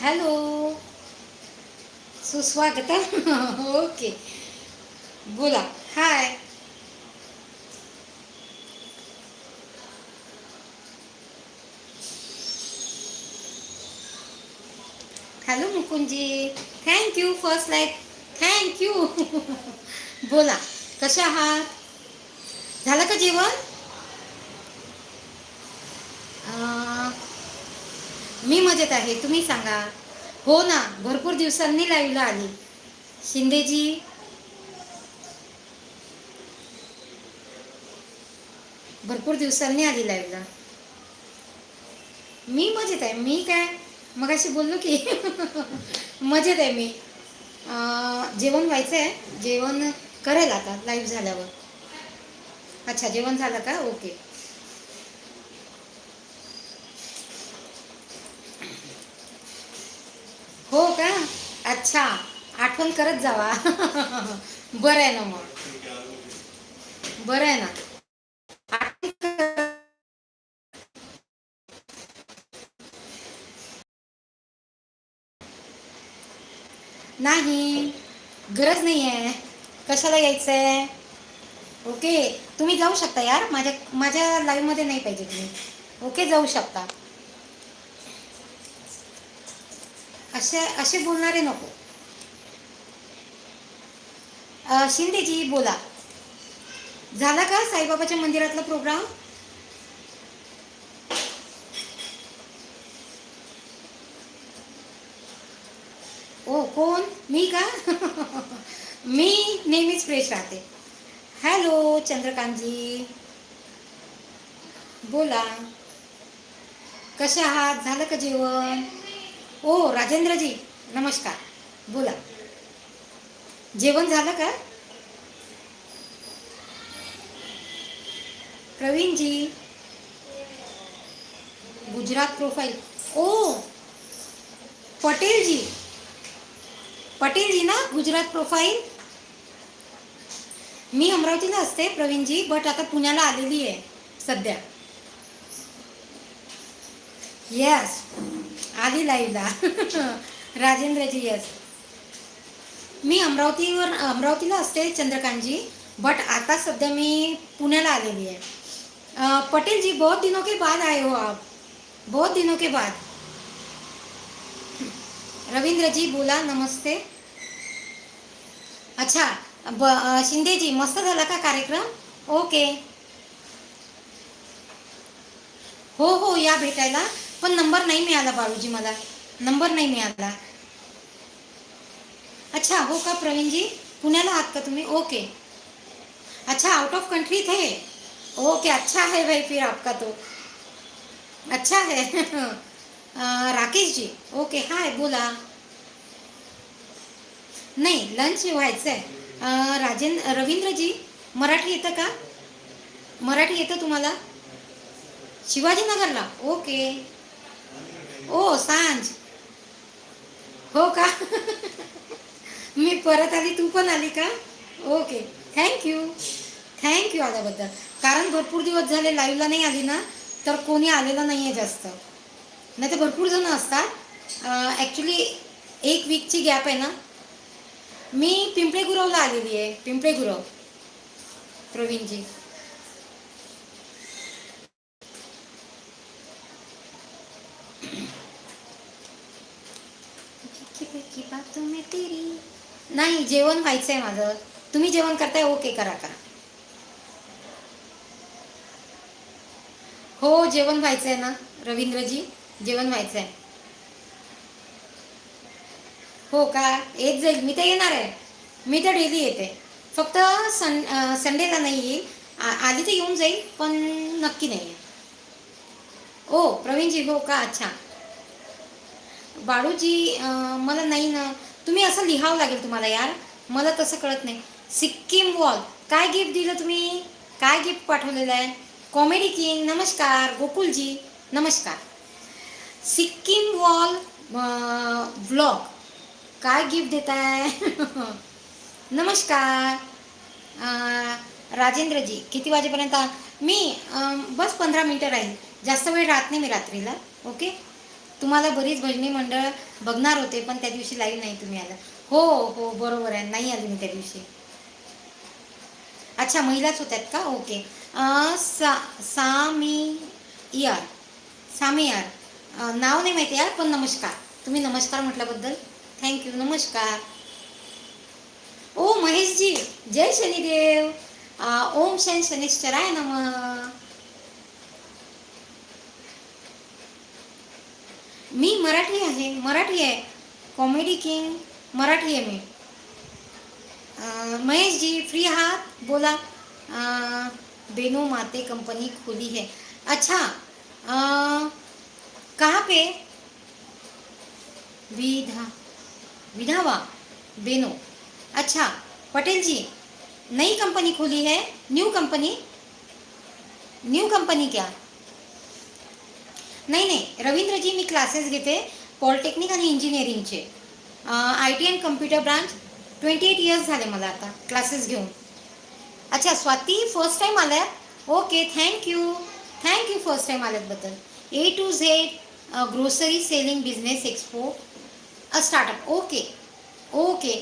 Hello सुस्वागत okay बोला hi hello Mukundji. Thank you first like thank you बोला कशा आहात? झालं का जेवण? मी मजेत आहे तुम्ही सांगा. हो ना भरपूर दिवसांनी लाईव्हला आली. शिंदेजी. भरपूर दिवसांनी आली लाईव्हला. मी मजेत आहे मी काय? मग अशी बोललो की मजेत आहे मी. जेवण व्हायचं आहे जेवण करेल आता लाईव्ह झाल्यावर. अच्छा जेवण झालं का? ओके. हो का? अच्छा आठवण करत जावा. बरं आहे ना मग. बरं आहे ना. नाही. गरज नाही आहे कशाला यायचं आहे ओके. तुम्ही जाऊ शकता यार. माझ्या माझ्या लाईव्हमध्ये नाही पाहिजे तुम्ही. ओके जाऊ शकता. असे असे बोलणारे नको. शिंदेजी बोला. झाला का साईबाबाच्या मंदिरातला प्रोग्राम ओ कोण? मी का? मी नेहमीच फ्रेश राहते. हॅलो चंद्रकांतजी. बोला. कसे आहात? झालं का जेवण? ओ राजेंद्रजी नमस्कार. बोला. जेवण झालं का? प्रवीणजी. गुजरात प्रोफाईल ओ पटेलजी. पटेलजी ना गुजरात प्रोफाईल मी अमरावतीला असते प्रवीणजी बट आता पुण्याला आलेली आहे सध्या. येस आली लाईव्हला राजेंद्रजी येस मी अमरावतीवर अमरावतीला असते चंद्रकांतजी बट आता सध्या मी पुण्याला आलेली आहे. पटेलजी बहुत दिनों के बाद आए हो आप. बहुत दिनों के बाद. रवींद्रजी बोला नमस्ते. अच्छा ब शिंदेजी मस्त झाला का कार्यक्रम? ओके. हो हो या भेटायला. पण नंबर नाही मिळाला बाळूजी मला. नंबर नाही मिळाला. अच्छा हो का प्रवीणजी? पुण्याला आहात का तुम्ही? ओके. अच्छा आउट ऑफ कंट्री थे ओके अच्छा है भाई फिर आपका तो. अच्छा है राकेशजी. राकेश जी ओके हाय बोला. नाही लंच व्हायचं आहे राजेंद्र रवींद्रजी मराठी येतं का? मराठी येतं तुम्हाला? शिवाजीनगरला. ओके ओ सांज. हो का? मी परत आली तू पण आली का? ओके थँक्यू थँक्यू आल्याबद्दल. कारण भरपूर दिवस झाले लाईव्हला नाही आली ना तर कोणी आलेलं नाही आहे जास्त. नाही तर भरपूर जण असतात. ॲक्च्युली एक वीकची गॅप आहे ना. मी पिंपळे गुरवला आलेली आहे. पिंपळे गुरव. प्रवीणजी. नाही जेवण व्हायचं आहे माझं. तुम्ही जेवण करताय ओके करा करा. हो जेवण व्हायचं आहे ना रवींद्रजी. जेवण व्हायचं आहे हो का? येत जाईल मी तर येणार आहे. मी तर डेली येते. फक्त सन संडेला नाही येईल. आधी तर येऊन जाईल पण नक्की नाही आहे ओ प्रवीणजी हो का? अच्छा. बाळूजी मला नाही ना. तुम्ही असं लिहावं लागेल तुम्हाला यार. मला तसं कळत नाही. सिक्कीम वॉल. काय गिफ्ट दिलं तुम्ही? काय गिफ्ट पाठवलेलं आहे? कॉमेडी किंग नमस्कार. गोकुलजी नमस्कार. Sikkim wall vlog. काय गिफ्ट देत आहे नमस्कार राजेंद्रजी किती वाजेपर्यंत? मी बस पंधरा मिनटं राहील जास्त वेळ राहत नाही मी रात्रीला ओके? तुम्हाला बरीच भजनी मंडळ बघणार होते पण त्या दिवशी लाईव्ह नाही तुम्ही आला. हो हो बरोबर आहे. नाही आली मी त्या दिवशी. अच्छा महिलाच होत्यात का? ओके. सा सामी यार सामी यार नाव नाही माहिती यार पण नमस्कार. तुम्ही नमस्कार म्हटल्याबद्दल. थँक्यू नमस्कार. ओ महेशजी. जय शनिदेव. ओम शन शनिश्चराय नम. मी मराठी आहे. मराठी आहे. कॉमेडी किंग मराठी आहे मी. महेशजी फ्री आहात? बोला. बेनो माते कंपनी खोली है. अच्छा. आ, कहाँ पे? विधा विधावा बेनो। अच्छा पटेल जी नई कंपनी खोली है न्यू कंपनी न्यू कंपनी क्या? नाही नाही रवींद्रजी मी क्लासेस घेते पॉलिटेक्निक आणि इंजिनिअरिंगचे I T and computer branch twenty eight years झाले मला आता क्लासेस घेऊन. अच्छा स्वाती फर्स्ट टाईम आल्यात? Okay thank you thank you first time आल्यातबद्दल A to Z grocery selling business expo startup okay okay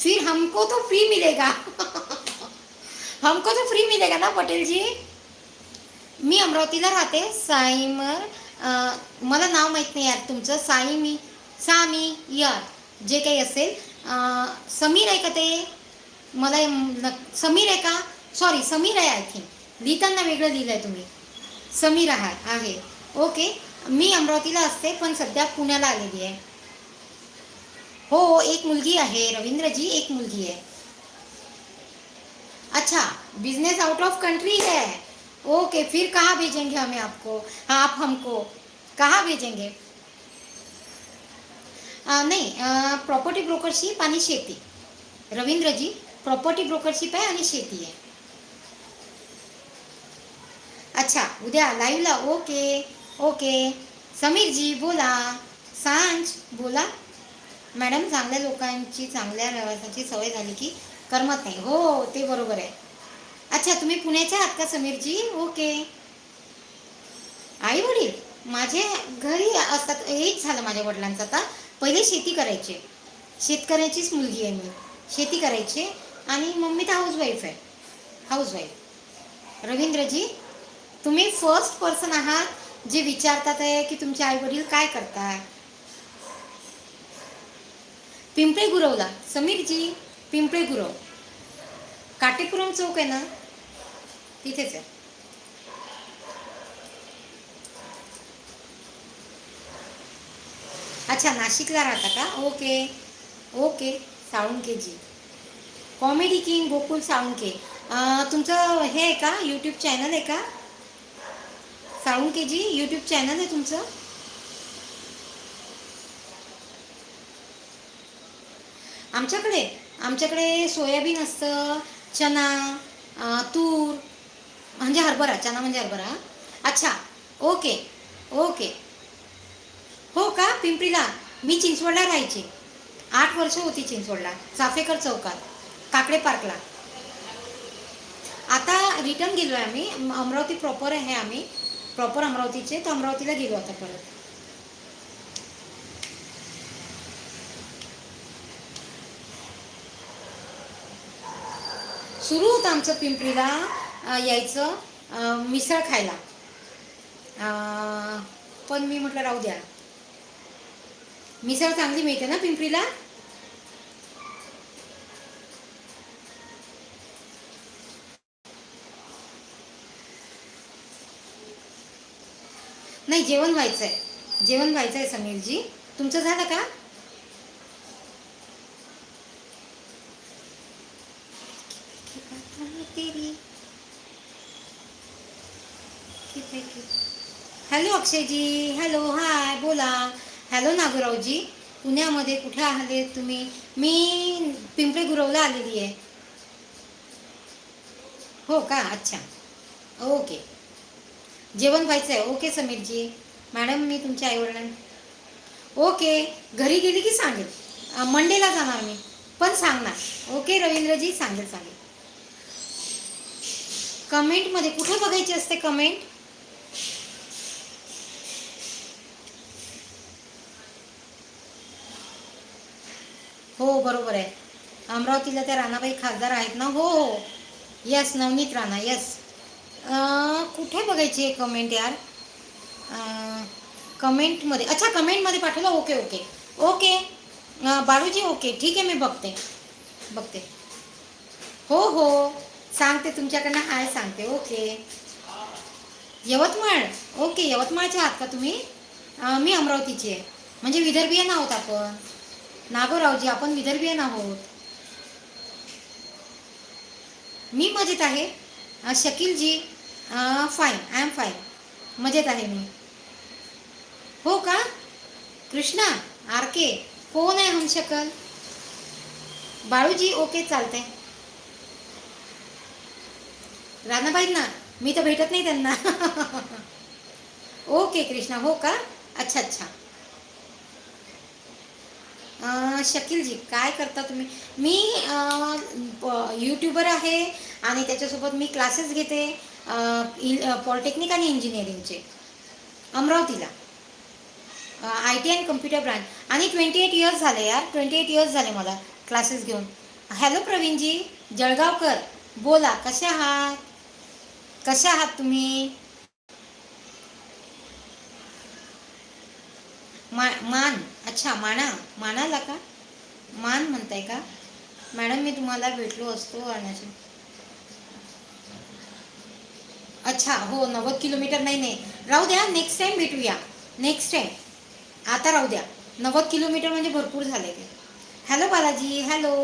फिर हमको तो फ्री मिलेगा। हमको तो फ्री मिलेगा ना पटेल जी? मी अमरावतीला राहते. साईमर मला नाव माहीत नाही यार तुमचं. साईमी सामी यार. जे काही असेल. समीर आहे का ते? मला समीर आहे का? सॉरी समीर आहे आय थिंक लिहिताना वेगळं लिहिलं आहे तुम्ही. समीर आहे आहे. ओके मी अमरावतीला असते पण सध्या पुण्याला हो एक मुलगी आहे रवींद्रजी एक मुलगी आहे. अच्छा बिज़नेस आउट ऑफ़ कंट्री है. ओके फिर कहाँ भेजेंगे हमें आपको? हाँ आप हमको. कहाँ भेजेंगे? आ, नाही प्रॉपर्टी ब्रोकरशिप आणि शेती. रवींद्रजी प्रॉपर्टी ब्रोकरशिप आहे आणि शेती आहे अच्छा उद्या लाईव्हला ओके ओके. समीरजी बोला. सांज बोला. मॅडम चांगल्या लोकांची चांगल्या व्यवसायाची सवय झाली की करमत नाही. हो ते बरोबर आहे. अच्छा तुम्ही पुण्याच्या आहात का समीरजी? ओके. आई वडील माझे घरी असतात. हेच झालं माझ्या वडिलांचं आता. पहिले शेती करायची. शेतकऱ्याचीच मुलगी आहे मी. शेती करायची आणि मम्मी तर हाऊसवाईफ आहे. हाऊसवाईफ रवींद्रजी तुम्ही फर्स्ट पर्सन आहात. जे विचारतात आहे की तुमचे आई वडील काय करतात? पिंपळे गुरवला. समीरजी पिंपळे गुरव. काटेपुरम चौक आहे ना? तिथेच आहे. अच्छा नाशिकला राहता का? Okay. Okay Salunke ji. Comedy king Gokul Salunke तुमचं हे आहे का? यूट्यूब चॅनल आहे का? साळुंके जी यूट्यूब चॅनल आहे तुमचं? आमच्याकडे आमच्याकडे सोयाबीन असतं चना तूर म्हणजे हरभरा चना म्हणजे हरभरा. अच्छा ओके ओके. हो का? पिंपरीला. मी चिंचवडला राहायचे. आठ वर्ष होती चिंचवडला. चाफेकर चौकात काकडे पार्कला. आता रिटर्न गेलो आहे आम्ही. अमरावती प्रॉपर आहे आम्ही. प्रॉपर अमरावतीचे तर अमरावतीला गेलो आता परत. सुरू होतं आमचं पिंपरीला यायचं मिसळ खायला. पण मी म्हटलं राहू द्या. मिसळ चांगली मिळते ना पिंपरीला? नाही जेवण व्हायचं आहे जेवण व्हायचं आहे समीरजी. तुमचं झालं का? हॅलो अक्षयजी. हॅलो हाय बोला. हॅलो नागुरावजी. पुण्यामध्ये कुठे आले तुम्ही? मी पिंपळे गुरवला आलेली आहे. हो का? अच्छा. ओके. जेवण व्हायचं आहे ओके समीरजी. मॅडम मी तुमच्या आईवडिलां ओके घरी गेली की सांगेल? मंडेला जाणार मी. पण सांगणार. ओके रवींद्रजी सांगेल सांगेल. कमेंटमध्ये कुठे बघायची असते कमेंट हो बरोबर आहे. अमरावतीला त्या राणाबाई खासदार आहेत ना? हो हो. यस नवनीत राणा यस कुठे बघायची आहे कमेंट यार? कमेंटमध्ये अच्छा कमेंटमध्ये पाठवलं? Okay okay okay Baluji okay ठीक आहे मी बघते. बघते. हो हो. सांगते तुमच्याकडनं हाय सांगते. ओके यवतमाळ. ओके यवतमाळचे आहात का तुम्ही? मी अमरावतीची आहे. म्हणजे विदर्भीयन आहोत आपण. नागोरावजी आपण विदर्भीय आहोत. मी मजेत आहे. Shakilji fine I am fine मजेत आहे मी. हो का? कृष्णा आर के कोण आहे हमशकल बाळूजी ओके चालते राणाबाईंना मी तर भेटत नाही त्यांना. ओके कृष्णा हो का? अच्छा अच्छा. शकीलजी काय करता तुम्ही? मी यूट्यूबर आहे आणि त्याच्यासोबत मी क्लासेस घेते. पॉलिटेक्निक आणि इंजिनिअरिंगचे. अमरावतीला. I T and computer branch. आणि ट्वेंटी एट इयर्स झाले यार. ट्वेंटी एट इयर्स झाले मला क्लासेस घेऊन. हॅलो प्रवीणजी जळगावकर. बोला कसे आहात? कसे आहात तुम्ही? मा मान. अच्छा माना. मानाला का? मान म्हणताय का? मॅडम मी तुम्हाला भेटलो असतो आणि अच्छा हो नव्वद किलोमीटर नाही नाही. राहू द्या नेक्स्ट टाईम भेटूया. नेक्स्ट टाईम आता राहू द्या. नव्वद किलोमीटर म्हणजे भरपूर झाले ते. Hello Balaji. Hello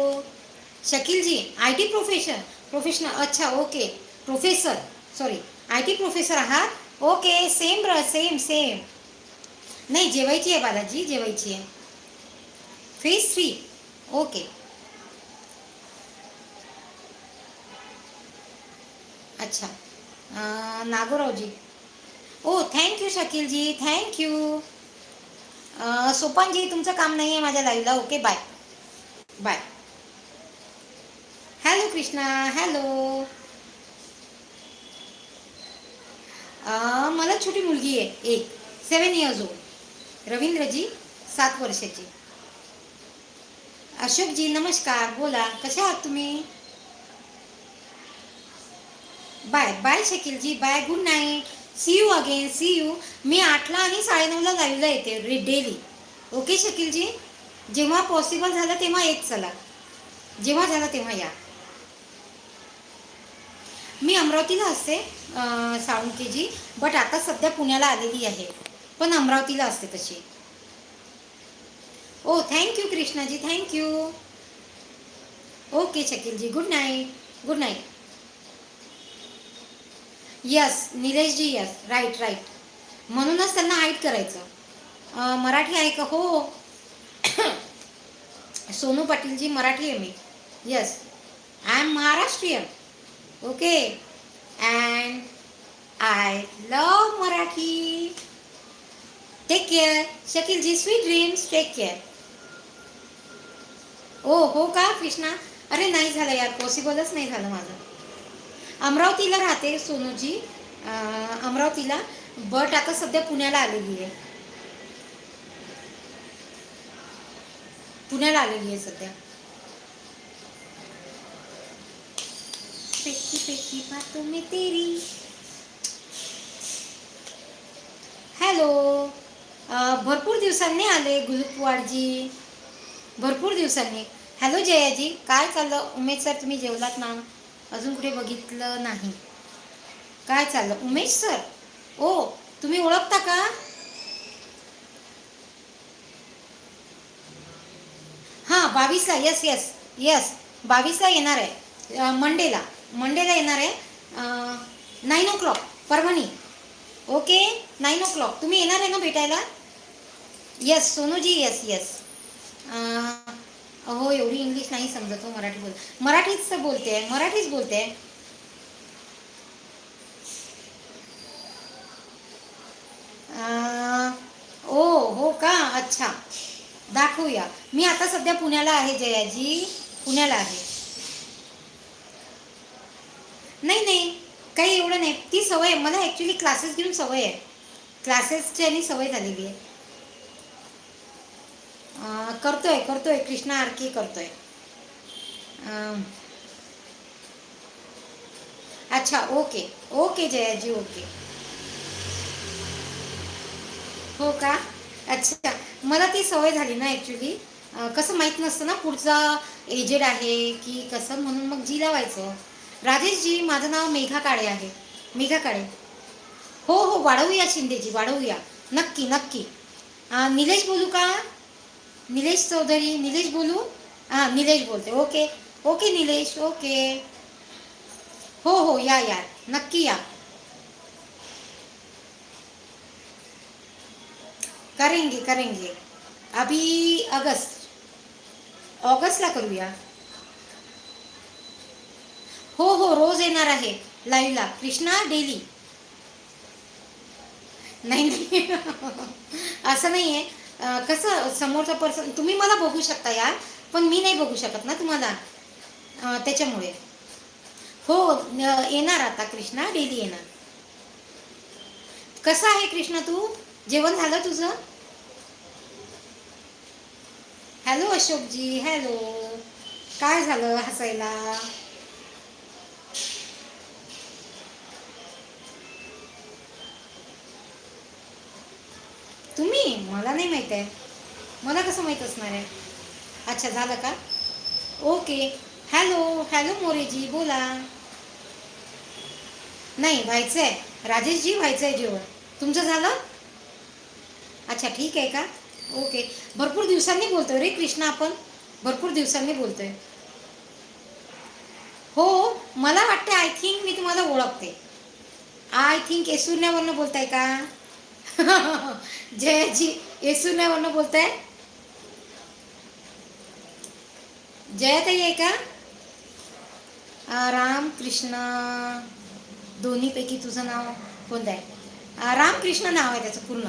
Shakilji I T profession professional अच्छा okay professor sorry I T professor आहात? ओके सेम र सेम सेम नाही जेवायची आहे बालाजी. जेवायची आहे. फेज थ्री ओके अच्छा. नागोरावजी. ओ थँक्यू शकीलजी. थँक्यू सोपानजी तुमचं काम नाही आहे माझ्या लाईव्हला okay bye bye hello Krishna hello मला छोटी मुलगी आहे. एक. सेवन इयर्स ओल्ड रवींद्रजी सात वर्षाची. अशोकजी नमस्कार. बोला. कसे आहात तुम्ही? Bye bye Shakilji bye good night see you again see you मी आठला आणि साडेनऊला लाईव्हला येते रे डेली ओके शकीलजी? जेव्हा पॉसिबल झालं तेव्हा येत चला. जेव्हा झालं तेव्हा या. मी अमरावतीला असते साळुंकेजी बट आता सध्या पुण्याला आलेली आहे. पण अमरावतीला असते तशी. Oh, O thank you Krishnaji thank you okay Shakilji good night good night yes Nileshji yes right right म्हणूनच त्यांना हाईट करायचं. मराठी आहे का? हो, हो. सोनू पाटीलजी मराठी आहे मी. Yes I am Maharashtrian okay and I love Marathi take care Shakilji sweet dreams take care ओ हो का कृष्णा अरे नाही झालं यार. पॉसिबलच नाही झालं माझं. अमरावतीला राहते सोनूजी. अमरावतीला. बट आता सध्या पुण्याला आलेली आहे. पुण्याला आलेली आहे सध्या. पेकी पेकी बातों में तेरी. हॅलो. भरपूर दिवसांनी आले गुलुकवाडजी भरपूर दिवसांनी. हॅलो जयाजी काय चाललं? उमेश सर तुम्ही जेवलात ना? अजून कुठे बघितलं नाही. काय चाललं? उमेश सर? ओ तुम्ही ओळखता का? हां बावीसला येस येस येस बावीसला येणार आहे. मंडेला. मंडेला येणार आहे. Nine o'clock Parbhani. Okay nine o'clock तुम्ही येणार आहे ना भेटायला? येस सोनूजी येस येस हो एवढी इंग्लिश नाही समजत हो मराठी बोल. मराठीच बोलते आहे मराठीच बोलते. आहे हो का? अच्छा. दाखवूया. मी आता सध्या पुण्याला आहे जयाजी. पुण्याला आहे. नाही नाही. काही एवढं नाही. ती सवय आहे. मला ॲक्च्युली क्लासेस घेऊन सवय आहे. क्लासेसची आणि सवय झालेली आहे. करतोय करतोय कृष्णा आरती करतोय. अच्छा ओके ओके जयाजी ओके. हो का? अच्छा मला ती सवय झाली ना ॲक्च्युली कसं माहीत नसतं ना पुढचा एजेड आहे की कसं म्हणून मग जी लावायचं. राजेशजी माझं नाव मेघा काळे आहे. मेघा काळे. हो हो वाढवूया शिंदेजी वाढवूया. नक्की नक्की. निलेश बोलू का? निलेश चौधरी निलेश बोलू हाँ निलेश बोलते ओके ओके निलेश ओके हो हो या या नक्की या करेंगे करेंगे अभी अगस्त ऑगस्टला करूया हो हो रोज येणार आहे लाईव्हला कृष्णा डेली नाही असं नाही आहे कसं समोरचा पर्सन तुम्ही मला बघू शकता यार पण मी नाही बघू शकत ना तुम्हाला. त्याच्यामुळे. हो येणार आता कृष्णा डेली येणार. कसं आहे कृष्णा तू? जेवण झालं तुझं? हॅलो अशोकजी हॅलो काय झालं हसायला? तुम्ही? मला नाही माहीत आहे. मला कसं माहीत असणार आहे? अच्छा झालं का? ओके. हॅलो हॅलो मोरेजी बोला. नाही व्हायचं आहे राजेशजी व्हायचं आहे जेवण. तुमचं झालं? अच्छा ठीक आहे का? ओके. भरपूर दिवसांनी बोलतोय रे कृष्णा आपण. भरपूर दिवसांनी बोलतोय. हो मला वाटते आय थिंक मी तुम्हाला ओळखते. आय थिंक येसुरण्यावरनं बोलताय का? जय जी जयाजी येसुर्ण्यावरनं बोलताय? जयाताई आहे का? राम कृष्ण दोन्हीपैकी तुझं नाव कोणतं आहे? रामकृष्ण नाव आहे त्याचं पूर्ण.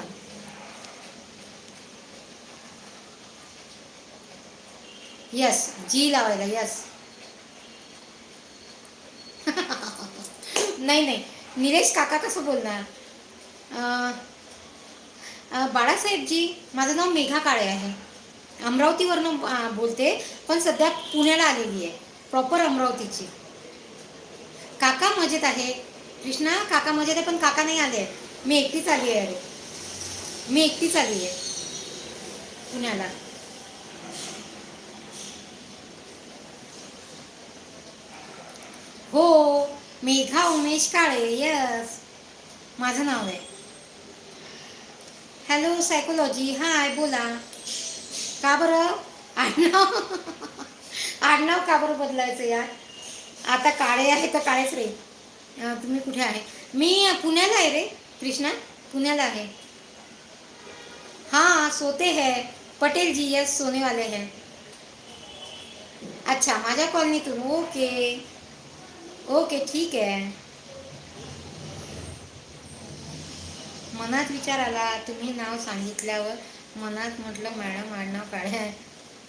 यस जी लावायला यस. नाही नाही. निलेश काका कसं बोलणार? बाळासाहेबजी माझं नाव मेघा काळे आहे. अमरावतीवरनं बोलते पण सध्या पुण्याला आलेली आहे. प्रॉपर अमरावतीची. काका मजेत आहे. कृष्णा काका मजेत आहे पण काका नाही आले आहेत. मी एकटीच आली आहे. अरे मी एकटीच आली आहे. पुण्याला. हो मेघा उमेश काळे यस माझं नाव आहे. हॅलो सायकोलॉजी हाय बोला. का बरं? आडनाव? आडनाव का बरं बदलायचं यार? आता काळे आहे तर काळेच रे. तुम्ही कुठे आहे? मी पुण्याला आहे रे कृष्णा. पुण्याला आहे. हाँ सोते है. पटेल जी यस सोने वाले हैं. अच्छा माझ्या कॉलनीतून. ओके. ओके ठीक आहे. मनात विचार आला तुम्ही नाव सांगितल्यावर मनात म्हटलं मॅडम आडनाव काळे. आहे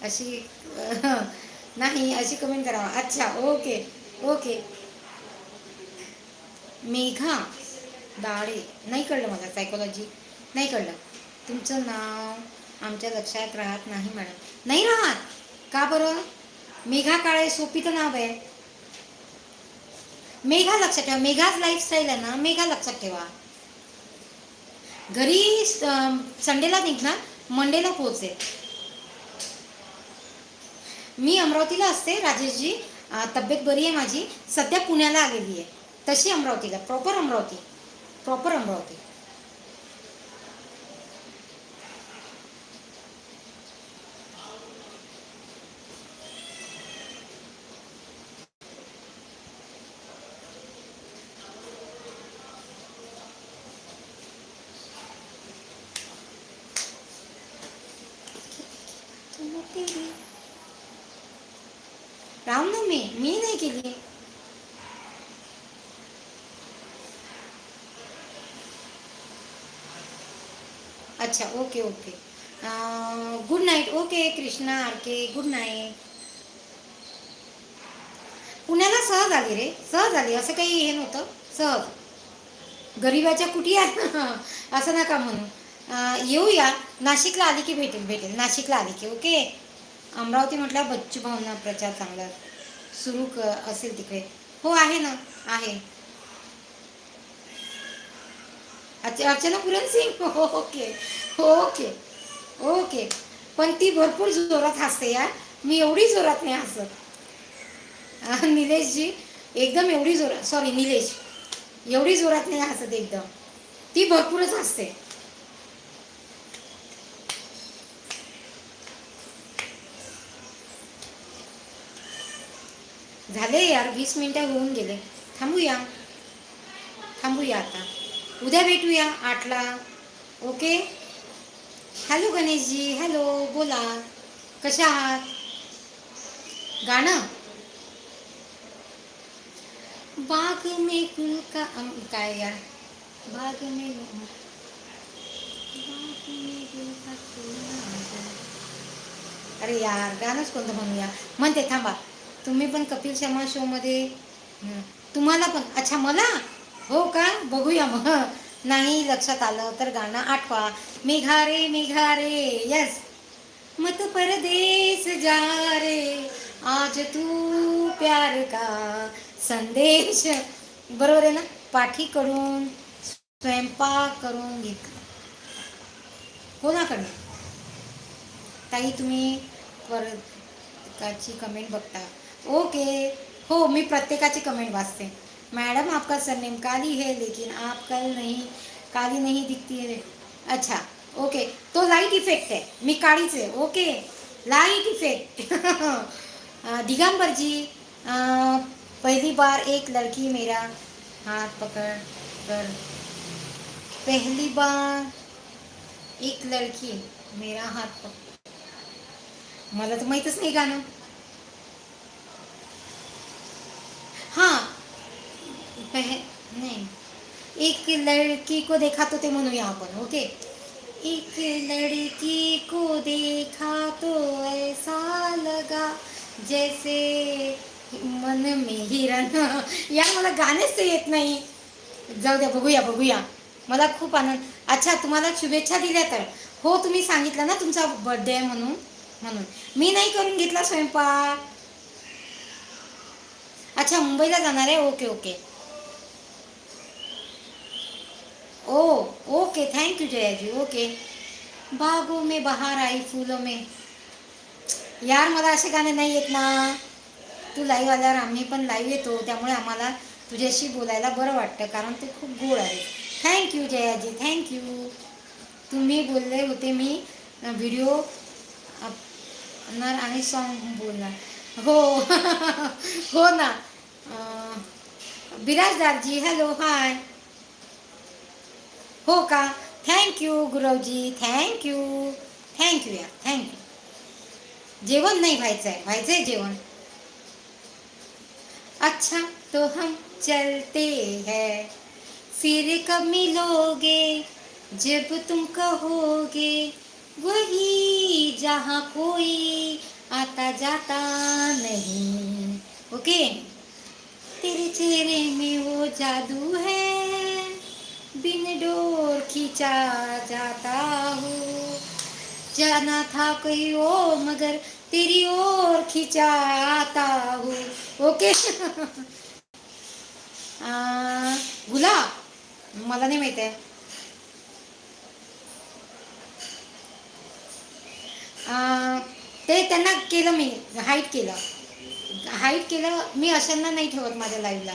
अशी नाही अशी कमेंट करावा. अच्छा ओके ओके मेघा दाळे नाही कळलं मला सायकोलॉजी नाही कळलं. तुमचं नाव आमच्या लक्षात राहत नाही मॅडम. नाही राहत. का बरं? मेघा काळे सोपी तर नाव आहे. मेघा लक्षात ठेवा. मेघाच लाईफस्टाईल आहे ना. मेघा लक्षात ठेवा. घरी संडेला निघणार मंडेला पोहोचेल. मी अमरावतीला असते राजेशजी. तब्येत बरी आहे माझी. सध्या पुण्याला आलेली आहे. तशी अमरावतीला प्रॉपर अमरावती. प्रॉपर अमरावती. रामनवमी मी नाही केली अच्छा okay okay good night okay Krishna R K good night पुण्याला सहज आली रे सहज आली असं काही हे नव्हतं सहज गरिबाच्या कुठे असं नका म्हणू येऊया नाशिकला आली की भेटेल भेटेल नाशिकला आली की ओके? अमरावती म्हटलं बच्चू भावना प्रचार चांगला सुरू क असेल तिकडे. हो आहे ना आहे. अच्छा अर्चना पुरण सिंग. Okay okay okay. पण ती भरपूर जोरात हसते यार. मी एवढी जोरात नाही हसत. निलेशजी एकदम एवढी जोरात सॉरी निलेश. एवढी जोरात नाही हसत एकदम. ती भरपूरच हसते. झाले यार वीस मिनिटं होऊन गेले. थांबूया. थांबूया आता. उद्या भेटूया आठला. ओके? हॅलो गणेशजी हॅलो बोला. कशा आहात? गाणं? बाग में गुल का काय यार? बाग में. अरे यार गाणंच कोणतं म्हणूया? म्हणते थांबा. तुम्ही पण कपिल शर्मा शो मध्ये तुम्हाला पण. अच्छा मला? हो का? बघूया मग. नाही लक्षात आलं तर गाणं आठवा. मेघारे मेघारे यस मत परदेस जा रे. आज तू प्यार का संदेश? बरोबर आहे ना? पाठी करून स्वयंपाक करून घेतला कोणाकडनं? ताई तुम्ही परत काची कमेंट बघता. ओके. हो मी प्रत्येकाची कमेंट वाचते. मॅडम आपका सरनेम काली है लेकिन आप कल नहीं काली नहीं दिखती है. अच्छा ओके. तो लाइट इफेक्ट आहे मी काळीच आहे. ओके. लाइट इफेक्ट दिगंबरजी पहिली बार एक लड़की मेरा हात पकड़ कर पहली बार एक लड़की मेरा हात पकड़ मला तर माहीतच नाही गाणं. हाँ। पह नहीं। एक लड़की को देखा तो ते म्हणूया आपण ओके एक लड़की को देखा तो ऐसा लगा जैसे मन में हिरण यार मला गाणेच येत नाही। जाऊ द्या बघूया बघूया। मला खूप आनंद अच्छा तुम्हाला शुभेच्छा दिल्या तर. हो तुम्ही सांगितलं ना तुमचा बर्थडे आहे म्हणून म्हणून. मी नाही करून घेतला स्वयंपाक. अच्छा मुंबईला जाणार आहे? Okay okay. Oh okay thank you Jayaji okay. बागो में बहार आई फुलो में. यार मला असे गाणे नाही येत ना. तू लाईव्ह आल्यावर आम्ही पण लाईव्ह येतो त्यामुळे आम्हाला तुझ्याशी बोलायला बरं वाटतं कारण ते खूप गोड आहे थँक्यू जयाजी थँक्यू तुम्ही बोलले होते मी व्हिडिओ आणि सॉन्ग बोलणार. हो हो ना. अं, बिराजदारजी हॅलो हाय हो का? Thank you Guravji thank you thank you यार थैंक थँक्यू जेवण नाही व्हायचं आहे व्हायचं आहे जेवण. अच्छा तो हम चलते हैं. फिर कब मिलोगे जब तुम कहोगे वही जहाँ कोई आता जाता नहीं. ओके तेरे चेहरे में वो जादू है। बिन डोर खींचा जाता हूँ। जाना था कहीं और मगर तेरी ओर खींचा आता हूँ। ओके। आ, गुलाब मला नाही माहित आहे. ते त्यांना केलं मी हाईट केलं. हाईट केलं मी अशांना नाही ठेवत माझ्या लाईव्हला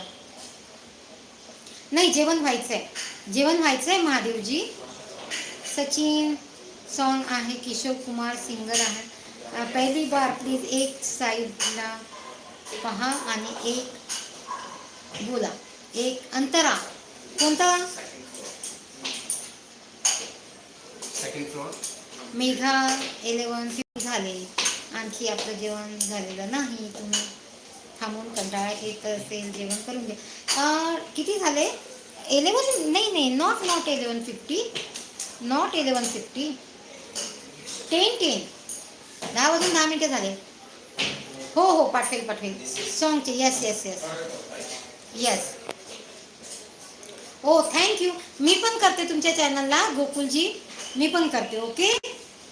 नाही जेवण व्हायचं आहे जेवण व्हायचं आहे महादेवजी. सचिन सॉन्ग आहे किशोर कुमार सिंगर आहे. पहिली बार प्लीज एक साईडला पहा आणि एक बोला. एक अंतरा. कोणता? मेघा इलेवन झाले. आणखी आपलं जेवण झालेलं नाही तुम्ही थांबून कंटाळा येत असेल जेवण करून घ्या. किती झाले? इलेवन नाही नाही not not eleven fifty not eleven fifty ten ten दहा वाजून दहा मिनटं झाले. हो हो पाठवेल पाठवेल. सॉंगचे yes yes yes yes oh thank you मी पण करते तुमच्या चॅनलला गोकुलजी. मी पण करते ओके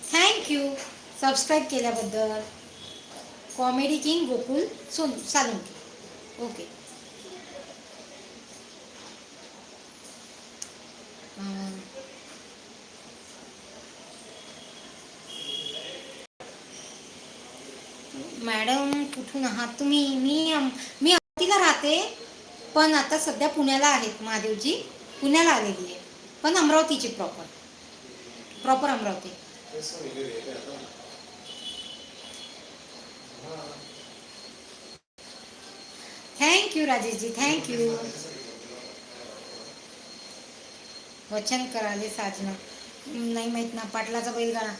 थँक्यू सबस्क्राईब केल्याबद्दल. कॉमेडी किंग गोकुल सोन सालुंके. ओके मॅडम कुठून आहात तुम्ही? मी मी अमरावतीला राहते पण आता सध्या पुण्याला आहेत महादेवजी. पुण्याला आलेली आहे. पण अमरावतीची proper proper Amravati. Thank you Rajeshji thank you वचन कराले साजना. नाही माहीत ना पाटलाचा बैलगाडा.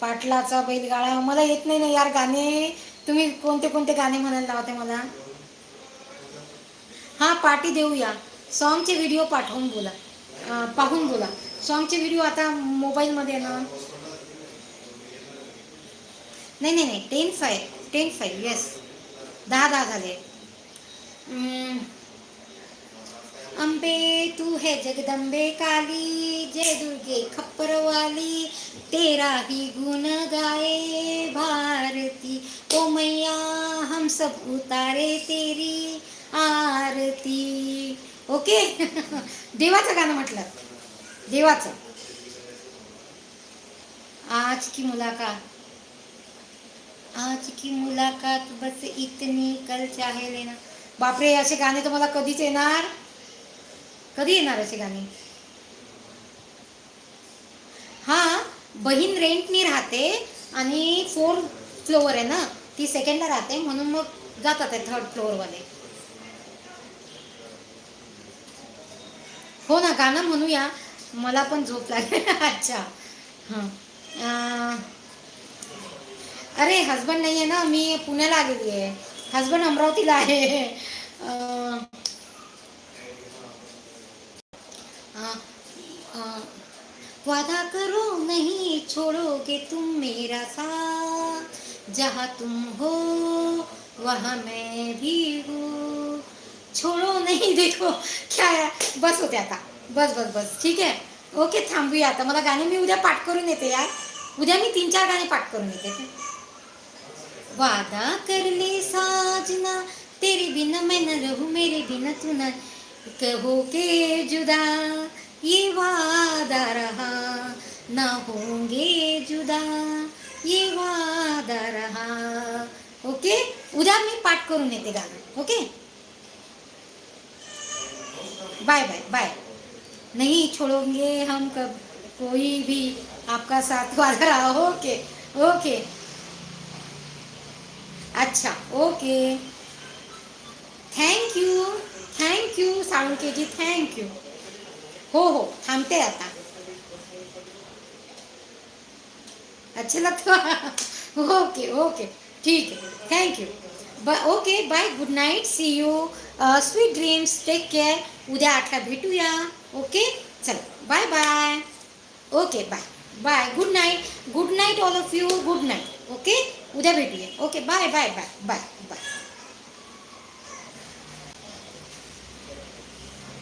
पाटलाचा बैलगाडा मला येत नाही ना यार गाणे. तुम्ही कोणते कोणते गाणे म्हणायला लावते मला? हा पार्टी देऊया. सॉन्गचे व्हिडिओ पाठवून बोला. पाहून बोला. सॉन्गचे व्हिडिओ आता मोबाईलमध्ये ना. नाही नाही नाही. Ten five ten five yes दहा दहा झाले. अंबे तू है जगदंबे काली जय दुर्गे खप्परवाली तेरा ही गुण गाए भारती। ओ मैया हम सब उतारे तेरी आरती। ओके? देवाचं गाणं म्हटलं. देवाचं. आज की मुलाखत. आज की मुलाकात बस इतनी कल चाहे लेना। बापरे असे गाणे तर मला कधीच येणार? कधी येणार असे गाणे? हा बहीण रेंटनी राहते आणि फोर फ्लोअर आहे ना ती सेकंडला राहते म्हणून मग जातात ते थर्ड फ्लोअरवाले हो ना गाणं म्हणूया. मला पण झोप लागेल. अच्छा. हां. अरे हसबंड नाही आहे ना मी पुण्याला गेली आहे. हस्बंड अमरावतीला आहे. वादा करो नहीं छोड़ोगे तुम मेरा साथ। जहाँ तुम हो वहाँ मैं भी हूँ। छोड़ो नहीं देखो क्या है। बस होते आता. बस बस बस. ठीक आहे ओके थांबूया आता. मला गाणी मी उद्या पाठ करून येते यार. उद्या मी तीन चार गाणे पाठ करून येते वादा कर ले साजना। तेरे बिना मैं न रहूँ, मेरे बिना तू न कहो के जुदा। ये वादा रहा, ना होंगे जुदा। ये वादा रहा, ओके? उद्या मी पाठ करून येते गाणं ओके? Bye bye bye. नहीं छोड़ोगे हम कब? कोई भी आपका साथ वादा रहा, ओके ओके। अच्छा okay thank you thank you Salunkeji thank you हो हो, थांबते आता. अच्छा लगता ओके ओके ठीक है. Thank you okay bye good night see you sweet dreams take care उद्या आठला भेटूया. ओके चल bye bye okay bye bye good night good night all of you good night okay उद्या भेटूया. Okay bye bye bye bye bye